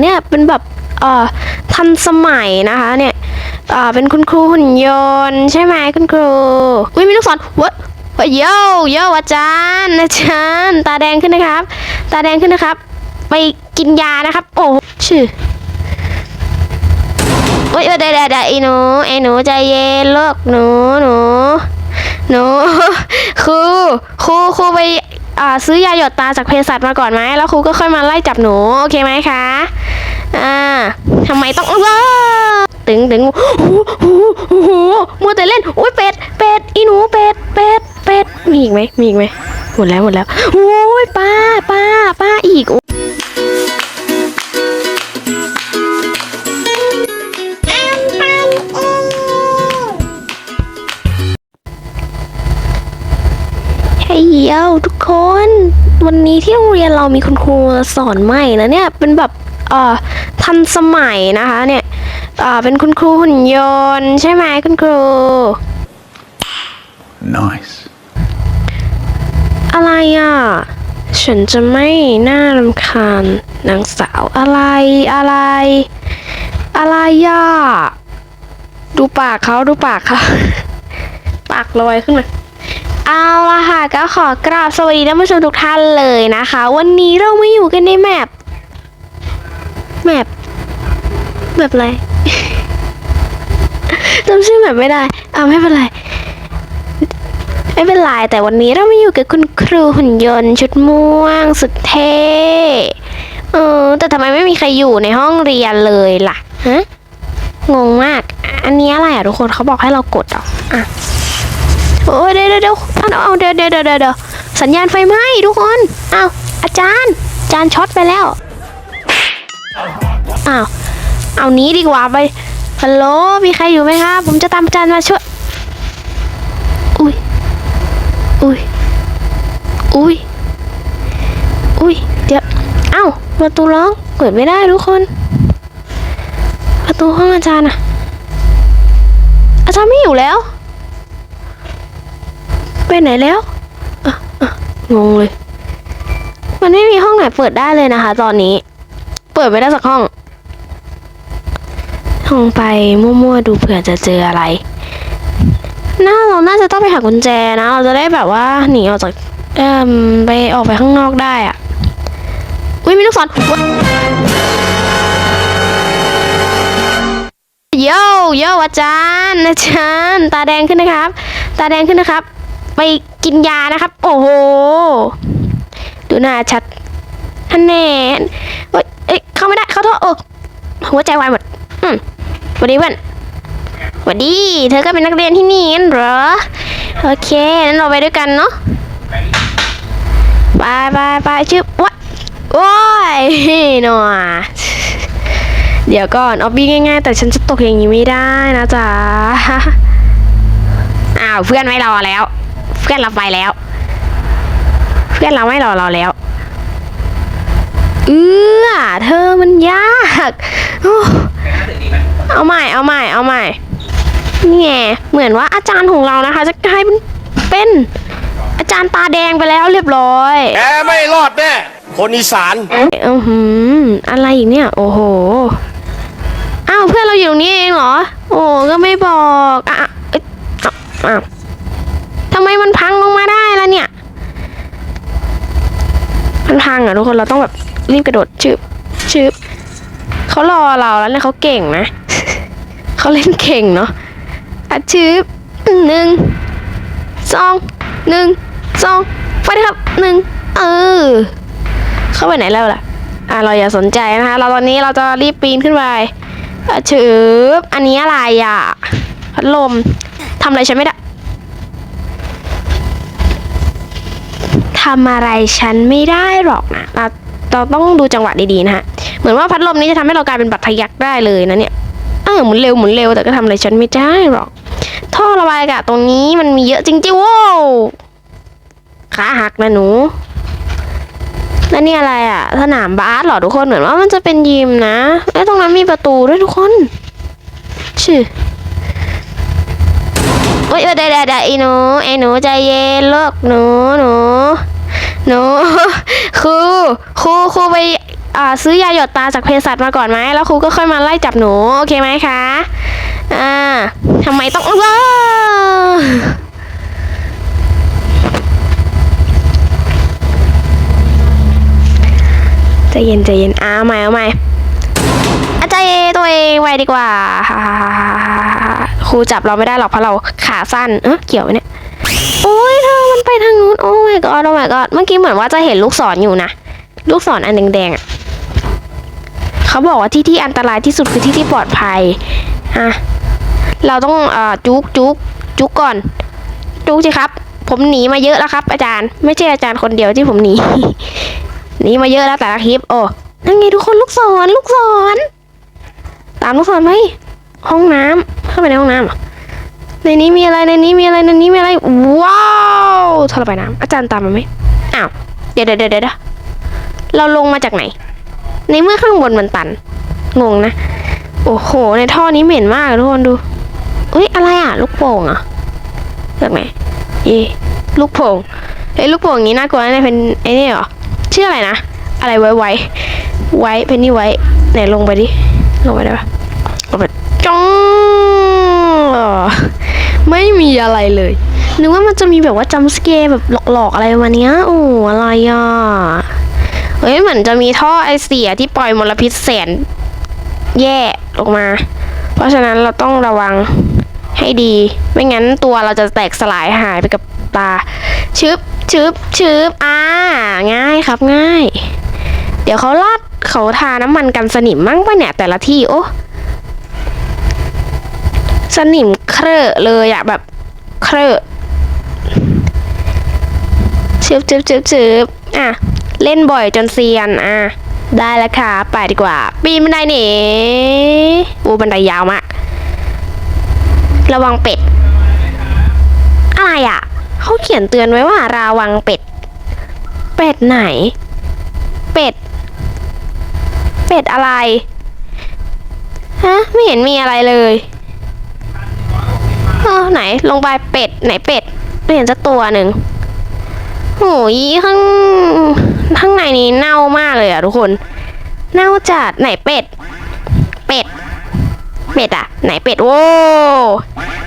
เนี่ยเป็นแบบเอ่อทันสมัยนะคะเนี่ยเอ่อเป็นคุณครูหุ่นยนต์ใช่ไหมคุณครูอุ้ยมีลูกศรวะวะโยโยอาจารย์อาจารย์ตาแดงขึ้นนะครับ ตาแดงขึ้นนะครับ ไปกินยานะครับ โอ้ชื่อโอ้ยเดี๋ยวเดี๋ยวเดี๋ยวไอ้หนูไอ้หนูใจเย็นลูกหนูหนูหนูครูครูครูไป ซื้อยาหยดตาจากเภสัชมาก่อนไหมแล้วครูก็ค่อยมาไล่จับหนูโอเคไหมคะอ่าทำไมต้องว้าตึงตึงหูหูหูมัวแต่เล่นอุ้ยเป็ดเป็ดอีหนูเป็ดเป็ดเป็ดมีอีกไหมมีอีกไหมหมดแล้วหมดแล้วโวันนี้ที่โรงเรียนเรามีคุณครูมาสอนใหม่นะเนี่ยเป็นแบบเอ่อทันสมัยนะคะเนี่ยเอ่อเป็นคุณครูหุ่นยนต์ใช่ไหมคุณครู Nice. อะไรอะฉันจะไม่น่ารำคาญนางสาวอะไรอะไร อะไรอะดูปากเขาดูปากเขาปากลอยขึ้นมา เอาละค่ะก็ขอกราบสวัสดีท่านผู้ชมทุกท่านเลยนะคะ วันนี้เราไมาอยู่กันในแมปแมปแบบอะไรจำชื่อแมปไม่ได้อ่าไม่เป็นไรไม่เป็นไรแต่วันนี้เรามาอยู่กับคุณครูหุ่นยนต์ชุดม่วงสุดเท่เออแต่ทำไมไม่มีใครอยู่ในห้องเรียนเลยล่ะฮะงงมาก อันนี้อะไรอะทุกคนเขาบอกให้เรากดเหรออะ โอ้ยเดี๋ยวเดี๋ยวเดี๋ยวเอาเอาเดี๋ยวเดี๋ยวเดี๋ยวเดี๋ยวสัญญาณไฟไหม้ทุกคนอ้าวอาจารย์อาจารย์ช็อตไปแล้วอ้าวเอานี้ดีกว่าไปฮัลโหลมีใครอยู่ไหมครับผมจะตามอาจารย์มาช่วยอุ้ยอุ้ยอุ้ยอุ้ยเดี๋ยวเอ้าประตูร้องเปิดไม่ได้ทุกคน ประตูห้องอาจารย์อะอาจารย์ไม่อยู่แล้ว ไปไหนแล้วงงเลย มันไม่มีห้องไหนเปิดได้เลยนะคะ ตอนนี้ เปิดไม่ได้สักห้องลองไปมั่วๆดูเผื่อจะเจออะไรน่าเราน่าจะต้องไปหากุญแจนะ เราจะได้แบบว่าหนีออกจากเอ่มไปออกไปข้างนอกได้อะอุ้ยมีลูกศรโยโยอาจารย์อาจารย์ ตาแดงขึ้นนะครับ ตาแดงขึ้นนะครับ ไปกินยานะครับ โอ้โห ดูหน้าชัดฮันแน่เอ้ยเอ้ยเข้าไม่ได้ เข้าท่อเออหัวใจวายหมด อืมสวัสดีเพื่อนสวัสดี เธอก็เป็นนักเรียนที่นี่งั้นเหรอ โอเคงั้นเราไปด้วยกันเนาะไปไปไปชื่อวะโอ้ยหน่อเดี๋ยวก่อนออบบี้ง่ายๆ แต่ฉันจะตกอย่างนี้ไม่ได้นะจ๊ะ อ้าวเพื่อนไม่รอแล้ว พื่อนเราไปแล้ว เพื่อนเราไม่รอเราแล้ว เอื้อเธอมันยากโอ้เอาใหม่เอาใหม่เอาใหม่นี่ไงเหมือนว่าอาจารย์ของเรานะคะ จะกลายเป็นเป็น อาจารย์ตาแดงไปแล้วเรียบร้อยแกไม่รอดแน่คนอีสานอือหืออะไรอีกเนี่ย โอ้โหอ้าวเพื่อนเราอยู่ตรงนี้เองเหรอ โอ้ก็ไม่บอกอะอะเอ้ยอ้าวอ้าวทำไมมันพังลงมาได้ล่ะเนี่ย มันพังอะทุกคนเราต้องแบบรีบกระโดดชืบชืบเขารอเราแล้วเนี่ยเขาเก่งนะเขาเล่นเก่งเนาะอะชืบหนึ่งสองหนึ่งสองไปครับหนึ่งเออ เข้าไปไหนแล้วล่ะอะเราอย่าสนใจนะคะ เราตอนนี้เราจะรีบปีนขึ้นไปอะชืบอันนี้อะไรอะ พัดลมทำอะไรฉันไม่ได้ำอะไรฉันไม่ได้หรอกนะเราเราต้องดูจังหวะดีๆนะฮะ เหมือนว่าพัดลมนี้จะทำให้เรากลายเป็นบัตรทะยักได้เลยนะเนี่ยเออหมุนเร็วหมุนเร็วแต่ก็ทำอะไรฉันไม่ได้หรอก ท่อระบายอากาศตรงนี้มันมีเยอะจริงๆโว้วขาหักนะหนูแล้วนี่อะไรอะสนามบาสเหรอทุกคนเหมือนว่ามันจะเป็นยิมนะแล้วตรงนั้นมีประตูด้วยทุกคนชื่อโอ้ยเออเดี๋ยวเดี๋ยวเดี๋ยวไอ้หนูไอ้หนูใจเย็นลูกหนูหนู หนูครูครูครูไปอ่าซื้อยาหยดตาจากเภสัชมาก่อนไหมแล้วครูก็ค่อยมาไล่จับหนูโอเคไหมคะอ่าทำไมต้องว้าใจเย็นใจเย็นอ้าเอาใหม่เอาใหม่อาจารย์ตัวเองไว้ดีกว่าครูจับเราไม่ได้หรอกเพราะเราขาสั้นเออเกี่ยวไหมเนี่ย อ้ยเธอมันไปทางนู้น โอ้ my god โอ้ my god เมื่อกี้เหมือนว่าจะเห็นลูกศรอยู่นะ ลูกศรอันแดงๆอะเขาบอกว่าที่ที่อันตรายที่สุดคือที่ที่ปลอดภัยอะเราต้องอ่อจุกจุกจุกก่อน จุกสิครับ ผมหนีมาเยอะแล้วครับ อาจารย์ ไม่ใช่อาจารย์คนเดียวที่ผมหนี หนีมาเยอะแล้วแต่ละคลิป โอ้ นั่นไงทุกคนลูกศรลูกศร ตามลูกศรไหมห้องน้ำเข้าไปในห้องน้ำเหรอ ในนี้มีอะไรในนี้มีอะไรในนี้มีอะไร ว้าวท่อระบายน้ำอาจารย์ตามมาไหมอ้าวเดี๋ยวเดี๋ยวเดี๋ยวเดี๋ยวเราลงมาจากไหน ในเมื่อข้างบนมันตัน งงนะ โอ้โห ในท่อนี้เหม็นมากทุกคนดูอุ้ยอะไรอะ ลูกโป่งอะจากไหนเย่ลูกโป่งไอ้ยลูกโป่งอย่างนี้น่ากลัวนะเป็นไอ้นี่เหรอชื่ออะไรนะอะไรไว้ไว้ไว้เป็นนี่ไว้ไหนลงไปดิลงไปได้ปะลงไปจ้อง ไม่มีอะไรเลยนึกว่ามันจะมีแบบว่าจัมสเกร์แบบหลอกๆอะไรมาเนี้ยโอ้อะไรอะเฮ้ยเหมือนจะมีท่อไอเสียที่ปล่อยมลพิษแสน แย่ลงมา เพราะฉะนั้นเราต้องระวังให้ดี ไม่งั้นตัวเราจะแตกสลายหายไปกับตาชึบชึบชึบอ่าง่ายครับง่าย เดี๋ยวเขาลาดเขาทาน้ำมันกันสนิมมั่งปะเนี่ยแต่ละที่โอ้ สนิมเครอะเลยอะแบบเครอะชึบชึบชึบชึบอะ เล่นบ่อยจนเซียน อะ ได้แล้วค่ะ ไปดีกว่า ปีนบันไดหนีอูบันไดยาวมาก ระวังเป็ด อะไรอะ เขาเขียนเตือนไว้ว่าระวังเป็ด เป็ดไหน เป็ด เป็ดอะไร ฮะ ไม่เห็นมีอะไรเลย เออไหนลงไปเป็ด ไหนเป็ดไม่เห็นสักตัวหนึ่งโหยข้างข้างในนี้เน่ามากเลยอะทุกคน เน่าจัดไหนเป็ด เป็ด เป็ดอะไหนเป็ดโว้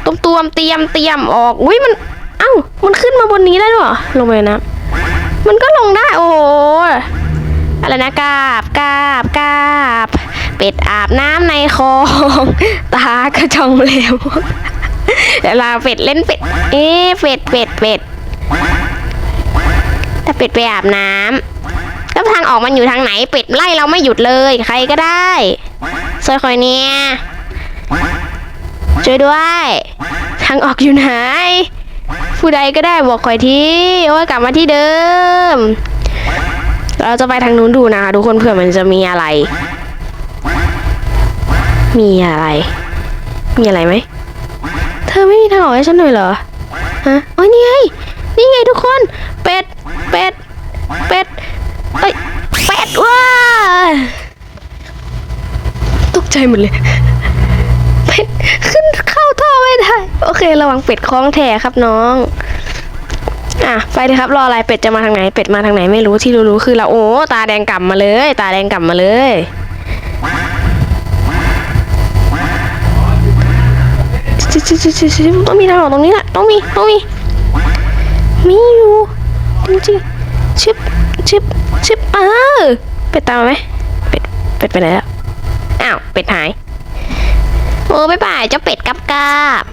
ตุ้มตวมเตรียมเตรียมออกอุ้ยมัน เอ้ามันขึ้นมาบนนี้ได้ด้วยเหรอลงไปเลยนะ มันก็ลงได้โอ้โหอะไรนะกาบกาบกาบ เป็ดอาบน้ำในคลองตากระจองเหลว เวลาเป็ดเล่นเป็ด เอ๊เป็ดเป็ดเป็ดถ้าเป็ดไปอาบน้ำแล้วทางออกมันอยู่ทางไหนเป็ดไล่เราไม่หยุดเลย ใครก็ได้ซอยคอยเนี่ยช่วยด้วย ทางออกอยู่ไหน ผู้ใดก็ได้บอกคอยทีโอ้ยกลับมาที่เดิม เราจะไปทางนู้นดูนะคะทุกคนเผื่อมันจะมีอะไร มีอะไร มีอะไรไหม เธอไม่มีทางออกให้ฉันหน่อยเหรอ ฮะโอ้ยนี่ไง นี่ไงทุกคน เป็ด เป็ด เป็ดเอ้ย เป็ดว้าตกใจหมดเลย เป็ด ขึ้นเข้าท่อไม่ได้ โอเค ระวังเป็ดคล้องแถครับน้องอะไปเลยครับรออะไรเป็ดจะมาทางไหน เป็ดมาทางไหนไม่รู้ที่รู้ๆคือเราโอ้ตาแดงกล่ำมาเลย ตาแดงกล่ำมาเลย ชิชิชิชิต้องมีทางออกตรงนี้แหละต้องมีต้องมี มีอยู่จริงๆชิบชิบชิบเออเป็ดตามไหมเป็ดเป็ดไปไหนแล้วอ้าวเป็ดหายโอ้บ๊ายบายเจ้าเป็ดกับกาบ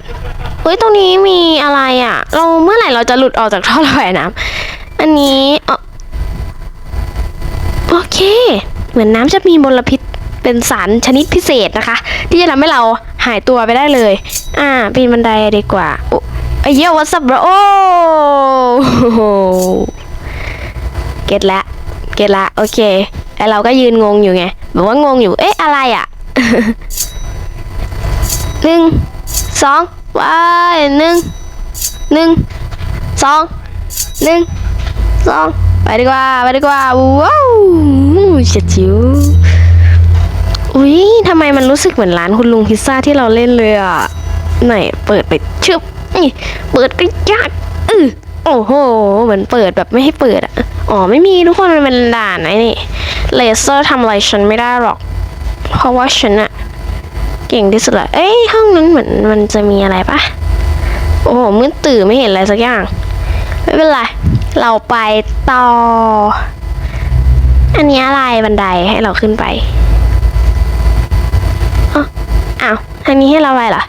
เฮ้ยตรงนี้มีอะไรอะ เราเมื่อไหร่เราจะหลุดออกจากท่อระบายน้ำอันนี้โอเค เหมือนน้ำจะมีมลพิษเป็นสารชนิดพิเศษนะคะ ที่จะทำให้เรา หายตัวไปได้เลย อ่าปีนบันไดดีกว่าอไอ้เหี้ยวัสับโอ้โหเก็ตละเก็ตละโอเคไอเราก็ยืนงงอยู่ไงแบบว่างงอยู่ เอ๊ะ อะไรอะหนึ่งสองว้ายหนึ่งหนึ่งสองหนึ่งสองไปดีกว่า ไปดีกว่า ว้าวเฉียดชิว อุ้ยทำไมมันรู้สึกเหมือนร้านคุณลุงพิซซ่าที่เราเล่นเลยอะ ไหนเปิดไปชึบนี่เปิดก็ยากอือโอ้โห เหมือนเปิดแบบไม่ให้เปิดอะ อ๋อไม่มีทุกคนมันเป็นด่านไอ้นี่ เลเซอร์ทำอะไรฉันไม่ได้หรอก เพราะว่าฉันอะเก่งที่สุดละเอ้ยห้องนั้นเหมือนมันจะมีอะไรปะโอ้โหมืดตื่นไม่เห็นอะไรสักอย่าง ไม่เป็นไร เราไปต่อ อันนี้อะไรบันไดให้เราขึ้นไป อ้าวอันนี้ให้เราอะไรล่ะ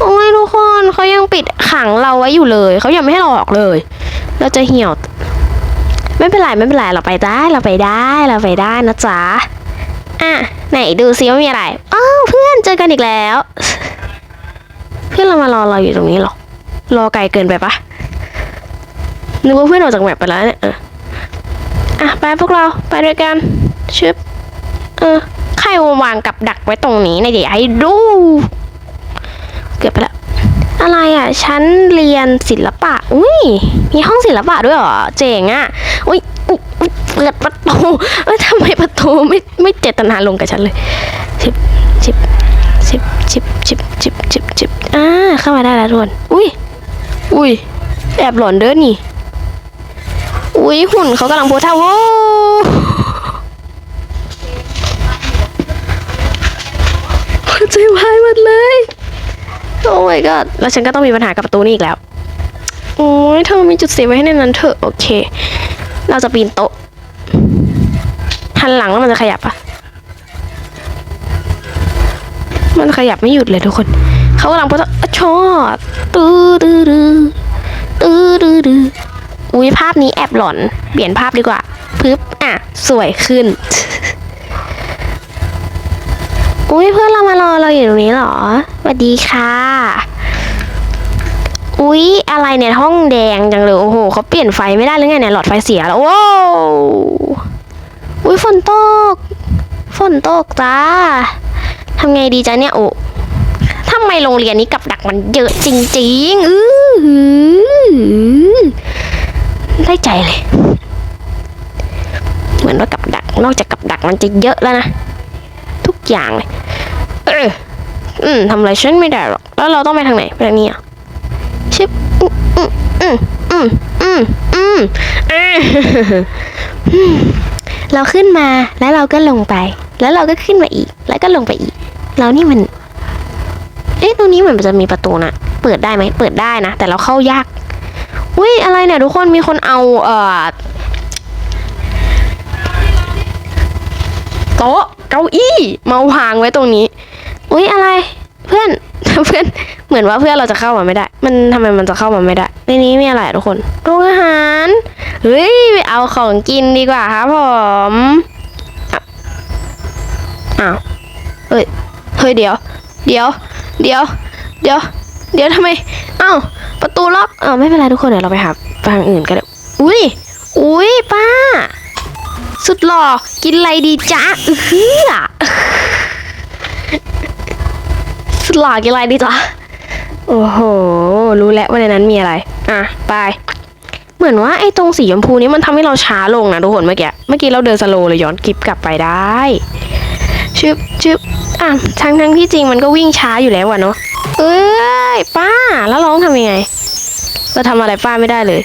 โอ้ยทุกคนเขายังปิดขังเราไว้อยู่เลยเขายังไม่ให้เราออกเลย เราจะเหี่ยว ไม่เป็นไรไม่เป็นไรเราไปได้เราไปได้เราไปได้นะจ๊ะอะไหนดูซิว่ามีอะไรอ้าวเพื่อนเจอกันอีกแล้ว เพื่อนเรามารอเราอยู่ตรงนี้หรอรอไกลเกินไปปะนึกว่าเพื่อนออกจากแมปไปแล้วเนี่ยอออะไปพวกเราไปด้วยกันชึบเออ ใครวางกับดักไว้ตรงนี้นะเดี๋ยวให้ดู เกือบไปแล้วอะไรอะฉันเรียนศิลปะ อุ้ยมีห้องศิลปะด้วยเหรอ เจ๋งอะ อุ้ยอุ๊ยเปิดประตูเอ้ยทำไมประตูไม่ไม่เจตนาลงกับฉันเลยชิบชิบชิบชิบชิบชิบชิบชิบอ่าเข้ามาได้แล้วทุกคนอุ้ยอุ้ยแอบหลอนเด้อนี่ อุ้ยหุ่นเขากำลังโพสท่าโว้ ใจวายหมดเลย โอ้ my god แล้วฉันก็ต้องมีปัญหากับประตูนี้อีกแล้ว โอ้ยเธอมีจุดเซฟไว้ให้ในนั้นเถอะ โอเค เราจะปีนโต๊ะหันหลังแล้วมันจะขยับปะมันขยับไม่หยุดเลยทุกคน เขากำลังพูดว่าอะชอบตื้อดื้อดื้อตื้อดื้อดื้ออุ้ยภาพนี้แอบหลอน เปลี่ยนภาพดีกว่าปึ๊บอะ สวยขึ้น อุ้ยเพื่อนเรามารอเราอยู่ตรงนี้เหรอสวัสดีค่ะ อุ๊ยอะไรเนี่ยห้องแดงจังเลยโอ้โหเขาเปลี่ยนไฟไม่ได้หรือไงเนี่ยหลอดไฟเสียแล้วว้าวอุ๊ยฝนตก ฝนตกจ้าทำไงดีจ๊ะเนี่ยโอ้ทำไมโรงเรียนนี้กับดักมันเยอะจริงๆอือหือได้ใจเลย เหมือนว่ากับดักนอกจากกับดักมันจะเยอะแล้วนะ อย่างเลยเอออืมทำอะไรฉันไม่ได้หรอก แล้วเราต้องไปทางไหนไปทางนี้อะชิบอืมอืมอืมอืมอืมอืมอืมเราขึ้นมาแล้วเราก็ลงไป แล้วเราก็ขึ้นมาอีก แล้วก็ลงไปอีกแล้วนี่มัน เอ๊ะตรงนี้เหมือนจะมีประตูนะเปิดได้ไหมเปิดได้นะแต่เราเข้ายากอุ้ยอะไรเนี่ยทุกคนมีคนเอาเอ่อโต๊ะ เก้าอี้มาวางไว้ตรงนี้ อุ๊ยอะไร เพื่อนเพื่อนเหมือนว่าเพื่อนเราจะเข้ามาไม่ได้ มันทำไมมันจะเข้ามาไม่ได้ในนี้มีอะไรทุกคนโรงอาหารเฮ้ยไปเอาของกินดีกว่าครับผมอ้าวเฮ้ยเฮ้ยเดี๋ยว เดี๋ยว เดี๋ยว เดี๋ยว เดี๋ยวทำไมอ้าวประตูล็อกเอ้าวไม่เป็นไรทุกคนเดี๋ยวเราไปหาทางอื่นกันเดี๋ยวอุ้ยอุ้ยป้า สุดหล่อกินอะไรดีจ๊ะอื้อหือสุดหล่อกินอะไรดีจ๊ะโอ้โห รู้แล้วว่าในนั้นมีอะไร อะ ไป เหมือนว่าไอ้ตรงสีชมพูนี้มันทำให้เราช้าลงนะทุกคนเมื่อกี้ เมื่อกี้เราเดินสโลว์เลยย้อนคลิปกลับไปได้ ชึบชึบอะทั้งทั้งที่จริงมันก็วิ่งช้าอยู่แล้วอะเนาะ เอ้ย ป้า แล้วร้องทำยังไง เราทำอะไรป้าไม่ได้เลย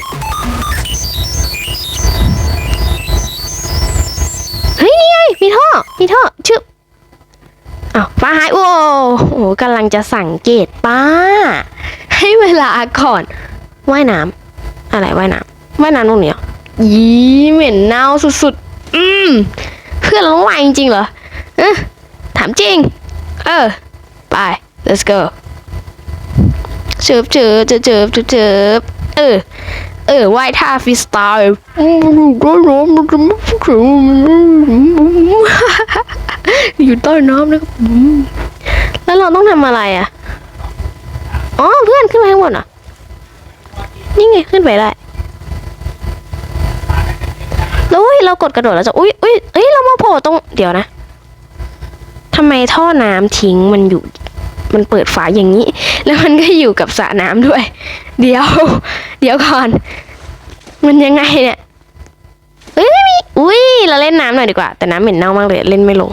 เฮ้ยนี่ไงมีท่อมีท่อชึบอ้าวป้าหายโอ้โหกำลังจะสังเกตป้า ให้เวลาก่อนว่ายน้ำอะไรว่ายน้ำว่ายน้ำตรงนี้ยยีเหม็นเน่าสุดๆ อืมเพื่อนร้องว่ายจริงๆเหรอเออถามจริง เออ ไป let's go เจิบเจิบเจิบเจิบเจิบเจิบเออ เออว่ายท่าฟรีสไตล์อยู่ใต้น้ำนะครับอืมแล้วเราต้องทำอะไรอะ อ๋อเพื่อนขึ้นไปข้างบนอะ นี่ไงขึ้นไปได้แล้วอุ้ยเรากดกระโดดแล้วจะ อุ้ยอุ้ยเอ้ย เรามาโผล่ตรง เดี๋ยวนะทำไมท่อน้ำทิ้งมันอยู่ มันเปิดฝาอย่างนี้ แล้วมันก็อยู่กับสระน้ำด้วย เดี๋ยว เดี๋ยวก่อน มันยังไงเนี่ยเฮ้ยไม่มีอุ้ยเราเล่นน้ำหน่อยดีกว่า แต่น้ำเหม็นเน่ามากเลยเล่นไม่ลง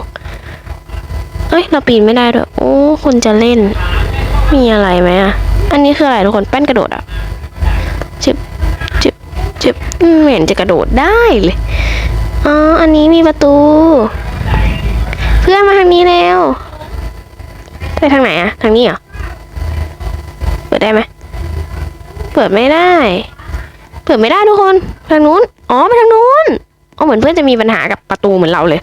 เฮ้ยเราปีนไม่ได้ด้วยโอ้คนจะเล่น มีอะไรไหมอะอันนี้คืออะไรทุกคนแป้นกระโดดอะจิบจิบจิบเหม็นจะกระโดดได้เลยอ๋ออันนี้มีประตู เพื่อนมาทางนี้แล้วไปทางไหนอะทางนี้เหรอเปิดได้ไหม เปิดไม่ได้ เปิดไม่ได้ทุกคนทางนู้น อ๋อไปทางนู้นอ๋อเหมือนเพื่อนจะมีปัญหากับประตูเหมือนเราเลย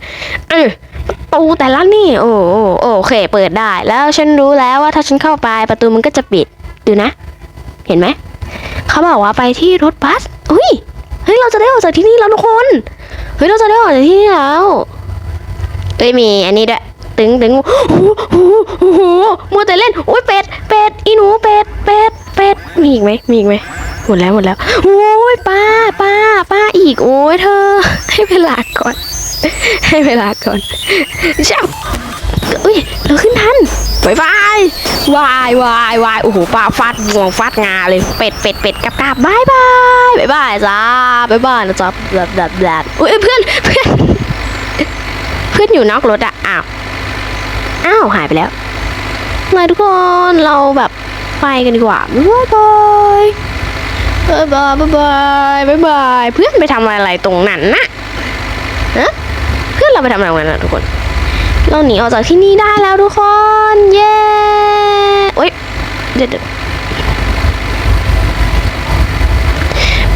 เออประตูแต่ละนี่ โอ้โอเค เปิดได้ แล้วฉันรู้แล้วว่าถ้าฉันเข้าไปประตูมันก็จะปิด ดูนะ เห็นไหม เขาบอกว่าไปที่รถบัสเฮ้ย เฮ้ย เราจะได้ออกจากที่นี่แล้วทุกคน เฮ้ย เราจะได้ออกจากที่นี่แล้วเอ้ยมีอันนี้ด้วย ตึงตึงหูหูหูมัวแต่เล่นอุ้ยเป็ดเป็ดอีหนูเป็ดเป็ดเป็ดมีอีกไหมมีอีกไหมหมดแล้วหมดแล้วโอ้ยป้าป้าป้าอีกโอ้ยเธอ ให้เวลาก่อน ให้เวลาก่อนเช้าอุ้ยเราขึ้นทันบายบายวายวายวายโอ้โหป้าฟาดงวงฟาดงาเลยเป็ดเป็ดเป็ดกับกับบายบายบายบายจ้าบายบายนะจ๊อบแบบแบบแบบอุ้ยเพื่อนเพื่อนเพื่อนอยู่นอกรถอะอ้าว อ้าวหายไปแล้วมาทุกคนเราแบบไปกันดีกว่าบ๊ายบายบ๊ายบายบ๊ายบายบ๊ายบายเพื่อนไปทำอะไรตรงนั้นนะฮะเพื่อนเราไปทำอะไรกันนะทุกคน เราหนีออกจากที่นี่ได้แล้วทุกคน เย้โอ๊ยเด็ด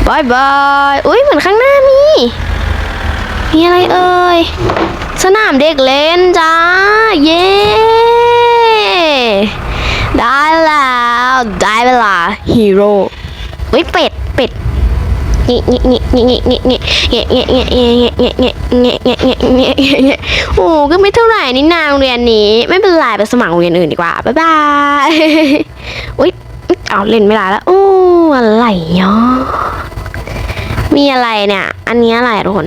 บายบายอุ้ยเหมือนข้างหน้ามี มีอะไรเอ่ย สนามเด็กเล่นจ้า เย้ ได้แล้ว ได้เวลาฮีโร่เฮ้ยเป็ด เป็ดโอ้ก็ไม่เท่าไหร่นี่นาโรงเรียนนี้ ไม่เป็นไรไปสมัครโรงเรียนอื่นดีกว่า บ๊ายบายอุ้ยเอาเล่นไม่ได้แล้ว โอ้อะไรเนาะมีอะไรเนี่ย อันนี้อะไรทุกคน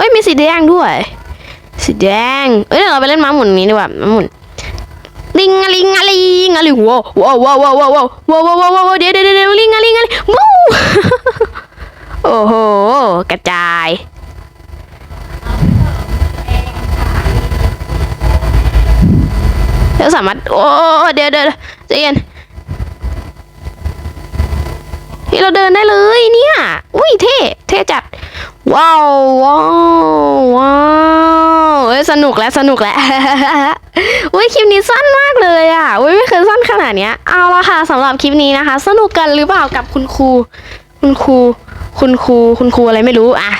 อ้ยมีสีแดงด้วย สีแดง เอ้ยเราไปเล่นม้าหมุนนี้ดีกว่าม้าหมุนลิงอะลิงอะลิงอะลิงว้าวว้าวว้าวว้าวว้าวว้าวว้าวว้าวว้าวเดี๋ยวเดี๋ยวเดี๋ยวลิงอะลิงอะลิงวู้โอ้โหกระจายเราสามารถโอ้เดี๋ยวเดี๋ยวใจเย็นนี่เราเดินได้เลยเนี่ย อุ้ยเท่ เท่จัด ว้าวว้าวว้าวเอ้ยสนุกแล้วสนุกแล้วอุ้ยคลิปนี้สั้นมากเลยอะอุ้ยไม่เคยสั้นขนาดเนี้ยเอาละค่ะสำหรับคลิปนี้นะคะ สนุกกันหรือเปล่ากับคุณครู คุณครู คุณครู คุณครูอะไรไม่รู้อะ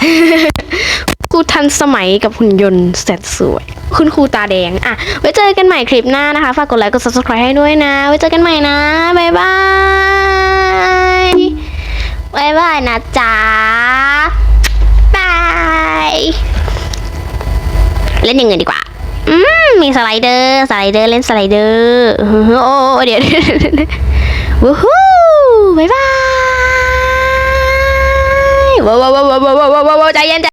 ครูทันสมัยกับหุ่นยนต์แสนสวย คุณครูตาแดงอะไว้เจอกันใหม่คลิปหน้านะคะฝากกดไลค์กด subscribe ให้ด้วยนะ ไว้เจอกันใหม่นะบ๊ายบายบ๊ายบายนะจ๊ะายเล่นอย่างเงินดีกว่าอืมมีสไลเดอร์สไลเดอร์เล่นสไลเดอร์โอ้เดี๋ยววู้ฮู้บายบายว้าวว้าวว้าวว้าวว้าวว้าวใจเย็นใจ